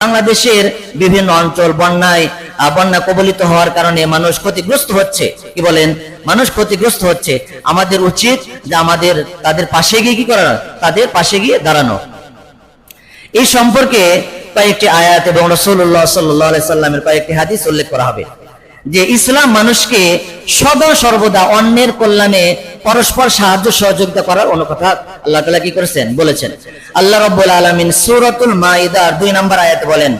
বাংলাদেশের বিভিন্ন অঞ্চল বন্যায় বন্যা কবলিত হওয়ার কারণে মানুষ ক্ষতিগ্রস্ত হচ্ছে। কি বলেন? মানুষ ক্ষতিগ্রস্ত হচ্ছে। আমাদের উচিত যে আমাদের, তাদের পাশে গিয়ে কি করা তাদের পাশে গিয়ে দাঁড়ানো। এই সম্পর্কে কয়েকটি আয়াত এবং রসুল্লাহ সাল্লাহ সাল্লামের কয়েকটি হাদিস উল্লেখ করা হবে। যে ইসলাম মানুষকে সদা সর্বদা অন্যের কল্যাণে পরস্পর সাহায্য সহযোগিতা করার অনুকথা আল্লাহ তালা কি করেছেন? বলেছেন। আল্লাহ রব্বুল আলমিন সুরতুল মাইদার দুই নম্বর আয়াত বলেন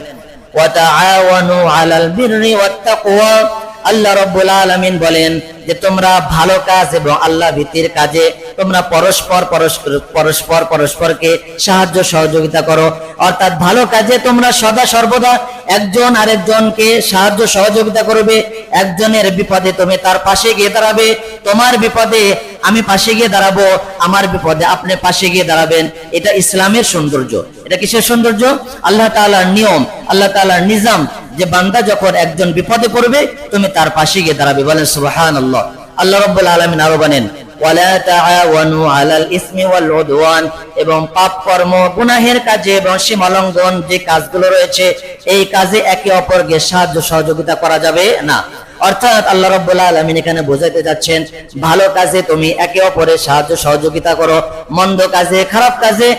আল্লাহ রব্বুল আলমিন বলেন যে, তোমরা ভালো কাজ এবং আল্লাহ ভীতির কাজে তোমরা পরস্পর পরস্পর পরস্পর পরস্পরকে সাহায্য সহযোগিতা করো। অর্থাৎ ভালো কাজে তোমরা সদা সর্বদা একজন আরেকজনকে সাহায্য সহযোগিতা করবে। একজনের বিপদে তুমি তার পাশে গিয়ে দাঁড়াবে। তোমার বিপদে আমি পাশে গিয়ে দাঁড়াবো, আমার বিপদে আপনি পাশে গিয়ে দাঁড়াবেন। এটা ইসলামের সৌন্দর্য। এটা কিসের সৌন্দর্য? আল্লাহ তাআলার নিয়ম, আল্লাহ তাআলার নিজাম। যে বান্দা যখন একজন বিপদে পড়বে, তুমি তার পাশে গিয়ে দাঁড়াবে। বলেন সুবহানাল্লাহ। আল্লাহ রাব্বুল আলামিন আরও বলেন এবং পাপ কর্ম, গুনাহের কাজে এবং যে কাজগুলো রয়েছে, এই কাজে একে অপরকে সাহায্য সহযোগিতা করা যাবে না। অর্থাৎ আল্লাহ রাব্বুল আলামিন এখানে বোঝাতে যাচ্ছেন, ভালো কাজে তুমি একে অপরের সাহায্য সহযোগিতা করো, মন্দ কাজে, খারাপ কাজে,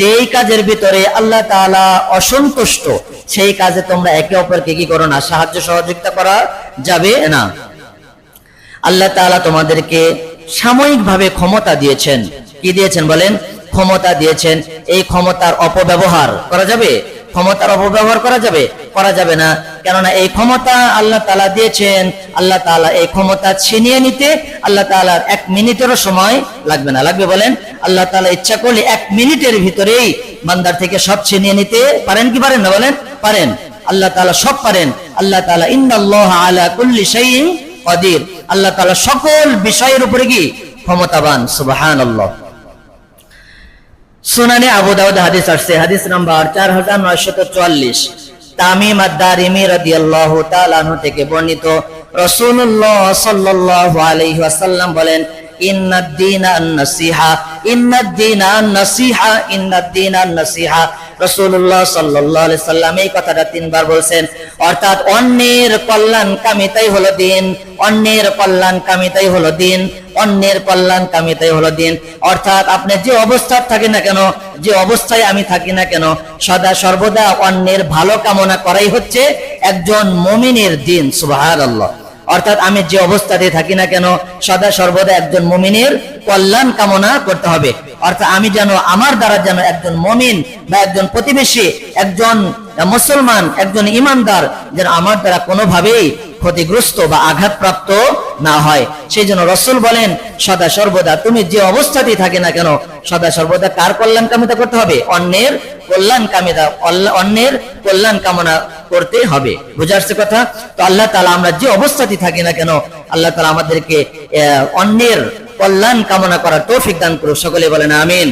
যেই কাজের ভিতরে আল্লাহ তাআলা অসন্তুষ্ট, সেই কাজে তোমরা একে অপরকে কি করো না, সাহায্য সহযোগিতা করা যাবে না। আল্লাহ তাআলা তোমাদেরকে সাময়িকভাবে ক্ষমতা দিয়েছেন। কি দিয়েছেন বলেন? ক্ষমতা দিয়েছেন। এই ক্ষমতার অপব্যবহার করা যাবে? ক্ষমতার অপব্যবহার করা যাবে? করা যাবে না। কেননা এই ক্ষমতা আল্লাহ তালা দিয়েছেন। আল্লাহ তাআলা এই ক্ষমতা ছিনিয়ে নিতে আল্লাহ তাআলার এক মিনিটেরও সময় লাগবে না। লাগবে বলেন? আল্লাহ তাআলা ইচ্ছা করলে এক মিনিটের ভিতরেই বান্দার থেকে সব ছিনিয়ে নিতে পারেন কি পারেন না বলেন? পারেন। আল্লাহ তালা সব পারেন। আল্লাহ তালা ইন্নাল্লাহ আলা কুল্লি শাইইন কদির। আল্লাহ তালা সকল বিষয়ের উপরে কি? ক্ষমতাবান, সুবহানাল্লাহ। সুনানে আবু দাউদ হাদিস আসছে, হাদিস নাম্বার 4944 তামিম আদ-দারিমি রাদিয়াল্লাহু তাআলা আনহু থেকে বর্ণিত রসুল্লাহ সাল্লাল্লাহু আলাইহি ওয়াসাল্লাম বলেন ইন্নাদ দীনা আন-নাসিহা ইন্নাদ দীনা আন-নাসিহা ইন্নাদ আন-নাসিহা। রাসূলুল্লাহ সাল্লাল্লাহু আলাইহি সাল্লাম এই কথাটা তিনবার বলছেন। অর্থাৎ অন্যের কল্যাণ কামিতাই হলো দিন, অন্যের কল্যাণ কামিতাই হলো দিন, অন্যের কল্যাণ কামিতাই হলো দিন। অর্থাৎ আপনি যে অবস্থায় থাকেন না কেন, যে অবস্থায় আমি থাকি না কেন, সদা সর্বদা অন্যের ভালো কামনা করাই হচ্ছে একজন মমিনের দিন, সুবহানাল্লাহ। অর্থাৎ আমি যে অবস্থাতে থাকি না কেন, সদা সর্বদা একজন মমিনের কল্যাণ কামনা করতে হবে। অর্থাৎ আমি যেন আমার দ্বারা যেন একজন মমিন বা একজন প্রতিবেশী, একজন মুসলমান, একজন ইমানদার যেন আমার দ্বারা কোনোভাবেই ক্ষতিগ্রস্ত বা আঘাতপ্রাপ্ত না হয়। সেই জন্য রসুল বলেন, সদা সর্বদা তুমি যে অবস্থাতেই থাকে না কেন, সদা সর্বদা কার কল্যাণ কামিতা করতে হবে? অন্যের কল্যাণ কামিতা অন্যের কল্যাণ কামনা করতে হবে। বুঝে আসছে কথা? তো আল্লাহ তালা আমরা যে অবস্থাতেই থাকি না কেন, আল্লাহ তালা আমাদেরকে অন্যের কল্যাণ কামনা করার তৌফিক দান করুক। সকলে বলেন, আমিন।